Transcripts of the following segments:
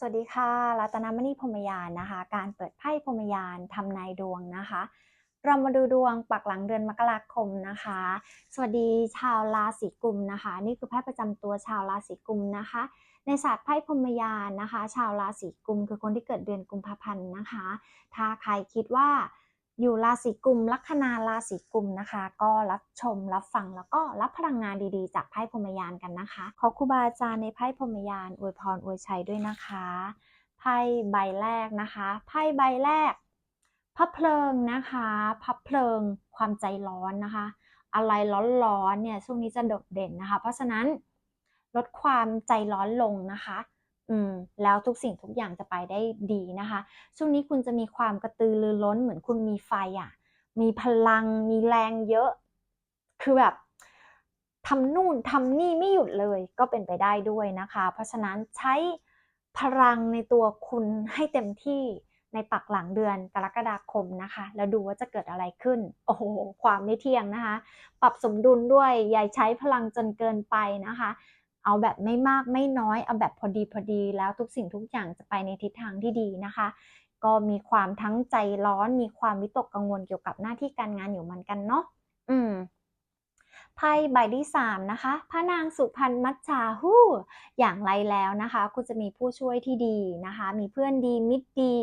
สวัสดีค่ะรัตนมณีพรมยานนะคะ การเปิดไพ่พรมยานทำนายดวงนะคะ เรามาดูดวงปักหลังเดือนมกราคมนะคะ สวัสดีชาวราศีกุมนะคะ นี่คือไพ่ประจำตัวชาวราศีกุมนะคะ ในศาสตร์ไพ่พรมยานนะคะ ชาวราศีกุมคือคนที่เกิดเดือนกุมภาพันธ์นะคะ ถ้าใครคิดว่า อยู่ราศีกุมลัคนาราศีกุมนะคะ ก็รับชมรับฟังแล้วก็รับพลังงานดีๆ จากไพ่พรมยานกันนะคะขอครูบาอาจารย์ในไพ่พรมยานอวยพรอวยชัยด้วยนะคะไพ่ใบแรกนะคะไพ่ใบแรกพระเพลิงนะคะพระเพลิงความใจร้อนนะคะ อะไรร้อนๆเนี่ยช่วงนี้จะโดดเด่นนะคะ เพราะฉะนั้นลดความใจร้อนลงนะคะ อืมแล้วทุกสิ่งทุกอย่างจะไปได้ดีนะคะ ช่วงนี้คุณจะมีความกระตือรือร้นเหมือนคุณมีไฟอะ มีพลัง มีแรงเยอะ คือแบบทำนู่นทำนี่ไม่หยุดเลยก็เป็นไปได้ด้วยนะคะ เพราะฉะนั้นใช้พลังในตัวคุณให้เต็มที่ในปักหลังเดือนกรกฎาคมนะคะ แล้วดูว่าจะเกิดอะไรขึ้น โอ้โห ความไม่เที่ยงนะคะ ปรับสมดุลด้วยอย่าใช้พลังจนเกินไปนะคะ เอาแบบไม่มากไม่น้อยเอาแบบพอดีพอดีแล้วทุกสิ่งทุกอย่างจะไปในทิศทางที่ดีนะคะ ก็มีความทั้งใจร้อน มีความวิตกกังวลเกี่ยวกับหน้าที่การงานอยู่เหมือนกันเนาะอืมไพ่ใบที่สามนะคะพระนางสุพรรณมัจจาฮู้อย่างไรแล้วนะคะคุณจะมีผู้ช่วยที่ดีนะคะ มีเพื่อนดีมิตรดี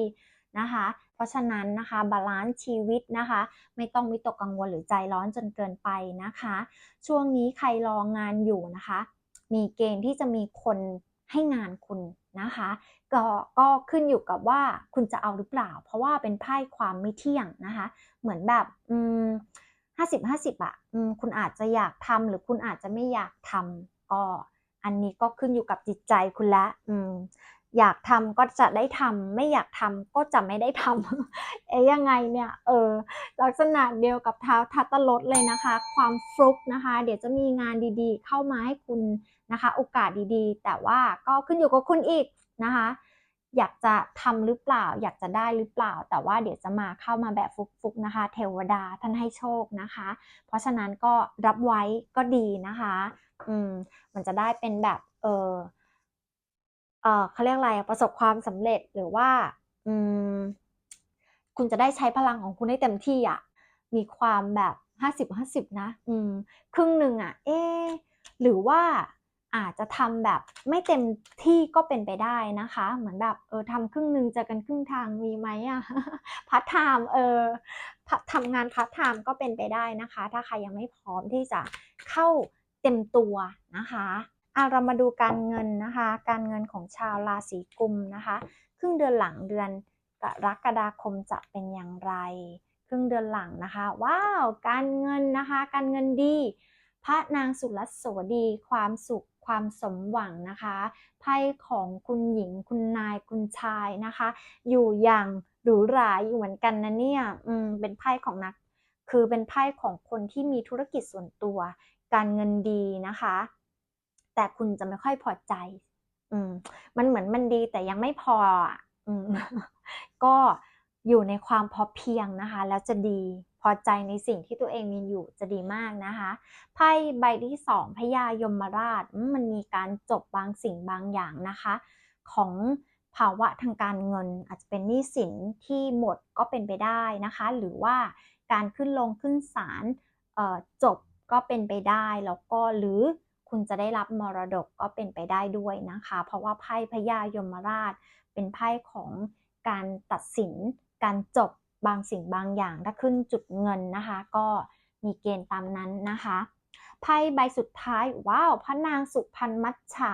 นะคะ เพราะฉะนั้นนะคะบาลานซ์ชีวิตนะคะ ไม่ต้องวิตกกังวลหรือใจร้อนจนเกินไปนะคะ ช่วงนี้ใครรองานอยู่นะคะ มีเกณฑ์ที่จะมีคนให้งานคุณนะคะก็ก็ขึ้นอยู่กับว่าคุณจะเอาหรือเปล่า เพราะว่าเป็นไพ่ความไม่เที่ยงนะคะ เหมือนแบบอืมห้าสิบห้าสิบอะอืมคุณอาจจะอยากทำหรือคุณอาจจะไม่อยากทำก็อันนี้ก็ขึ้นอยู่กับจิตใจคุณละอืม อยากทำก็จะได้ทำไม่อยากทำก็จะไม่ได้ทำเอ๊ยยังไงเนี่ยเออลักษณะเดียวกับเท้าทัตตลดเลยนะคะ ความฟลุกนะคะ เดี๋ยวจะมีงานดีๆ เข้ามาให้คุณนะคะ โอกาสดีๆ แต่ว่าก็ขึ้นอยู่กับคุณอีกนะคะ อยากจะทำหรือเปล่า อยากจะได้หรือเปล่า แต่ว่าเดี๋ยวจะมาเข้ามาแบบฟุกๆนะคะ เทวดาท่านให้โชคนะคะ เพราะฉะนั้นก็รับไว้ก็ดีนะคะ อืมมันจะได้เป็นแบบเออ เออเขาเรียกอะไรประสบความสำเร็จหรือว่าอืมคุณจะได้ใช้พลังของคุณให้เต็มที่อะมีความแบบห้าสิบห้าสิบนะ อืม ครึ่งหนึ่งอะ เอะหรือว่าอาจจะทำแบบไม่เต็มที่ก็เป็นไปได้นะคะ เหมือนแบบเออทำครึ่งหนึ่งเจอกันครึ่งทางมีไหมอะพาร์ทไทม์เออทำงานพาร์ทไทม์ก็เป็นไปได้นะคะ ถ้าใครยังไม่พร้อมที่จะเข้าเต็มตัวนะคะ อะเรามาดูการเงินนะคะ การเงินของชาวราศีกุมนะคะ ครึ่งเดือนหลังเดือนกรกฎาคมจะเป็นอย่างไร ครึ่งเดือนหลังนะคะ ว้าว การเงินนะคะ การเงินดี พระนางสุรสวดี ความสุข ความสมหวังนะคะ ไพ่ของคุณหญิง คุณนาย คุณชายนะคะ อยู่อย่างหรูหราอยู่เหมือนกันนะเนี่ย อืม เป็นไพ่ของนัก คือเป็นไพ่ของคนที่มีธุรกิจส่วนตัว การเงินดีนะคะ แต่คุณจะไม่ค่อยพอใจ อืม มันเหมือนมันดีแต่ยังไม่พออะอืมก็อยู่ในความพอเพียงนะคะ แล้วจะดีพอใจในสิ่งที่ตัวเองมีอยู่จะดีมากนะคะไพ่ใบที่สองพญายมราชมันมีการจบบางสิ่งบางอย่างนะคะ ของภาวะทางการเงิน อาจจะเป็นหนี้สินที่หมดก็เป็นไปได้นะคะ หรือว่าการขึ้นลงขึ้นศาลจบก็เป็นไปได้แล้วก็หรือ คุณจะได้รับมรดกก็เป็นไปได้ด้วยนะคะ เพราะว่าไพ่พญายมราช เป็นไพ่ของการตัดสิน การจบบางสิ่งบางอย่าง ถ้าขึ้นจุดเงินนะคะ ก็มีเกณฑ์ตามนั้นนะคะไพ่ใบสุดท้ายว้าวพระนางสุพรรณมัจฉา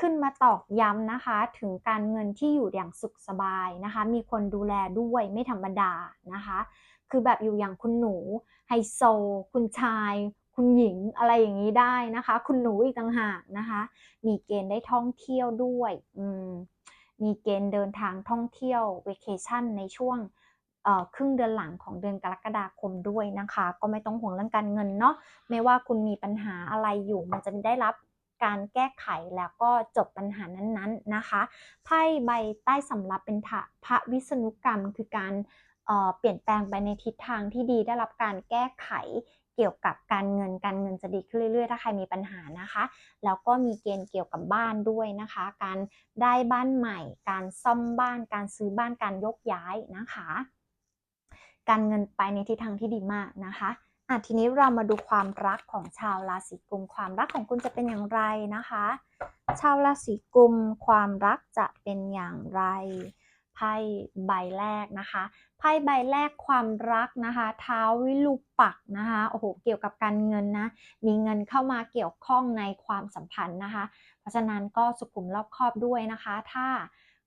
ขึ้นมาตอกย้ำนะคะ ถึงการเงินที่อยู่อย่างสุขสบายนะคะ มีคนดูแลด้วยไม่ธรรมดานะคะ คือแบบอยู่อย่างคุณหนูไฮโซ คุณชาย คุณหญิงอะไรอย่างนี้ได้นะคะ คุณหนูอีกต่างหากนะคะ มีเกณฑ์ได้ท่องเที่ยวด้วยอืมมีเกณฑ์เดินทางท่องเที่ยวเวเคชั่นในช่วงครึ่งเดือนหลังของเดือนกรกฎาคมด้วยนะคะ ก็ไม่ต้องห่วงเรื่องการเงินเนาะไม่ว่าคุณมีปัญหาอะไรอยู่ มันจะได้รับการแก้ไขแล้วก็จบปัญหานั้นๆนะคะไพ่ใบใต้สำรับเป็นพระวิษณุกรรมคือการเปลี่ยนแปลงไปในทิศทางที่ดีได้รับการแก้ไข เกี่ยวกับการเงินการเงินจะดีขึ้นเรื่อยๆ ถ้าใครมีปัญหานะคะ แล้วก็มีเกณฑ์เกี่ยวกับบ้านด้วยนะคะ การได้บ้านใหม่ การซ่อมบ้าน การซื้อบ้านการยกย้ายนะคะ การเงินไปในทิศทางที่ดีมากนะคะอะทีนี้เรามาดูความรักของชาวราศีกุม ความรักของคุณจะเป็นอย่างไรนะคะ ชาวราศีกุมความรักจะเป็นอย่างไร ไพ่ใบแรกนะคะไพ่ใบแรกความรักนะคะเท้าวิลูปักนะคะโอ้โหเกี่ยวกับการเงินนะมีเงินเข้ามาเกี่ยวข้องในความสัมพันธ์นะคะ เพราะฉะนั้นก็สุขุมรอบคอบด้วยนะคะ ถ้า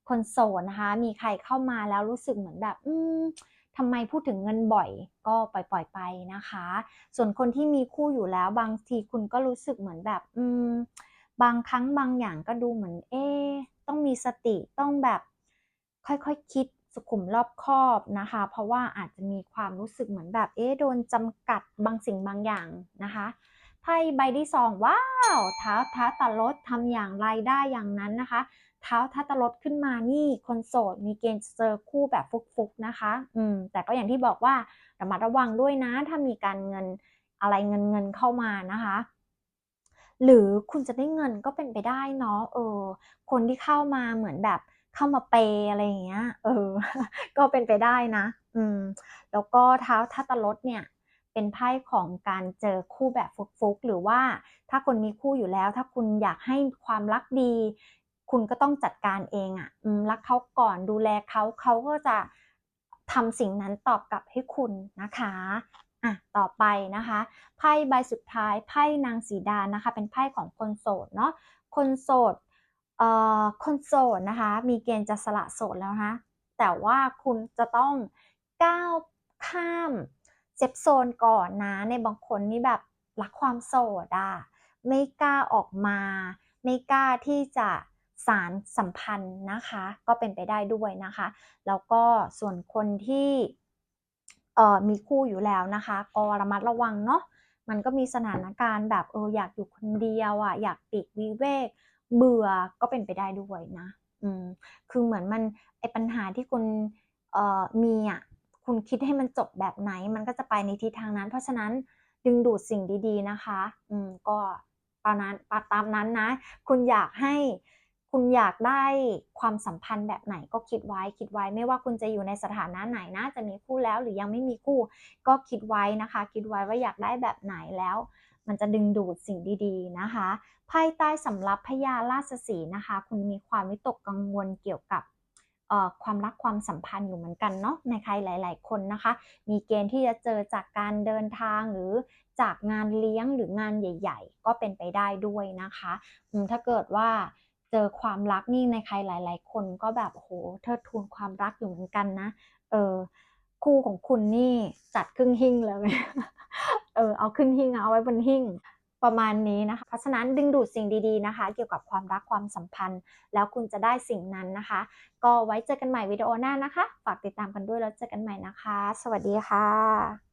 คนโสดนะคะ มีใครเข้ามาแล้วรู้สึกเหมือนแบบ อืมทำไมพูดถึงเงินบ่อยก็ปล่อยๆไปนะคะ ส่วนคนที่มีคู่อยู่แล้วบางทีคุณก็รู้สึกเหมือนแบบ อืมบางครั้งบางอย่างก็ดูเหมือน เอ๊ะต้องมีสติต้องแบบ ค่อยๆคคิดสุขุมรอบคอบนะคะ เพราะว่าอาจจะมีความรู้สึกเหมือนแบบเอ๊ะโดนจำกัดบางสิ่งบางอย่างนะคะไพ่ใบที่สองว้าวเท้าท้าตะลดทำอย่างไรได้อย่างนั้นนะคะ เท้าท้าตะลดขึ้นมานี่คนโสดมีเกณฑ์เจอคู่แบบฟุกๆนะคะ อืมแต่ก็อย่างที่บอกว่าระมัดระวังด้วยนะ ถ้ามีการเงินอะไรเงินเงินเข้ามานะคะ หรือคุณจะได้เงินก็เป็นไปได้เนาะเออ คนที่เข้ามาเหมือนแบบ เข้ามาเปอะไรอย่างเงี้ย เออ ก็เป็นไปได้นะ อืม แล้วก็เท้าทัตลดเนี่ย เป็นไพ่ของการเจอคู่แบบฟุกๆ หรือว่าถ้าคนมีคู่อยู่แล้ว ถ้าคุณอยากให้ความรักดี คุณก็ต้องจัดการเองอะ่ะรักเขาก่อนดูแลเขาเขาก็จะทำสิ่งนั้นตอบกลับให้คุณนะคะอะต่อไปนะคะไพ่ใบสุดท้ายไพ่นางสีดานะคะ เป็นไพ่ของคนโสดเนาะคนโสด คนโสดนะคะ มีเกณฑ์จะสละโสดแล้วนะแต่ว่าคุณจะต้องก้าวข้ามเซฟโซนก่อนนะ ในบางคนนี่แบบรักความโสดอะไม่กล้าออกมา ไม่กล้าที่จะสารสัมพันธ์นะคะ ก็เป็นไปได้ด้วยนะคะ แล้วก็ส่วนคนที่มีคู่อยู่แล้วนะคะก็ระมัดระวังเนาะมันก็มีสถานการณ์แบบเอออยากอยู่คนเดียวอะอยากปีกวิเวก เบื่อก็เป็นไปได้ด้วยนะ อืม คือเหมือนมันไอปัญหาที่คุณเอ่อมีอะคุณคิดให้มันจบแบบไหน มันก็จะไปในทิศทางนั้น เพราะฉะนั้นดึงดูดสิ่งดี ๆนะคะ อืม ก็ตามนั้นตามนั้นนะ คุณอยากให้คุณอยากได้ความสัมพันธ์แบบไหนก็คิดไว้คิดไว้ไม่ว่าคุณจะอยู่ในสถานะไหนนะจะมีคู่แล้วหรือยังไม่มีคู่ ก็คิดไว้นะคะ คิดไว้ว่าอยากได้แบบไหนแล้ว มันจะดึงดูดสิ่งดีๆนะคะไพ่ใต้สำรับพญาราชสีนะคะ คุณมีความวิตกกังวลเกี่ยวกับความรักความสัมพันธ์อยู่เหมือนกันเนาะในใครหลาย ๆ คนนะคะ มีเกณฑ์ที่จะเจอจากการเดินทางหรือจากงานเลี้ยงหรืองานใหญ่ ๆ ก็เป็นไปได้ด้วยนะคะถ้าเกิดว่าเจอความรักนี่ในใครหลาย ๆ คนก็แบบโหเทิดทูนความรักอยู่เหมือนกันนะ เออคู่ของคุณนี่จัดครึ่งหิ้งเลย เออเอาขึ้นหิ้งเอาไว้บนหิ้งประมาณนี้นะคะ เพราะฉะนั้นดึงดูดสิ่งดีๆนะคะ เกี่ยวกับความรักความสัมพันธ์ แล้วคุณจะได้สิ่งนั้นนะคะ ก็ไว้เจอกันใหม่วิดีโอหน้านะคะ ฝากติดตามกันด้วยแล้วเจอกันใหม่นะคะ สวัสดีค่ะ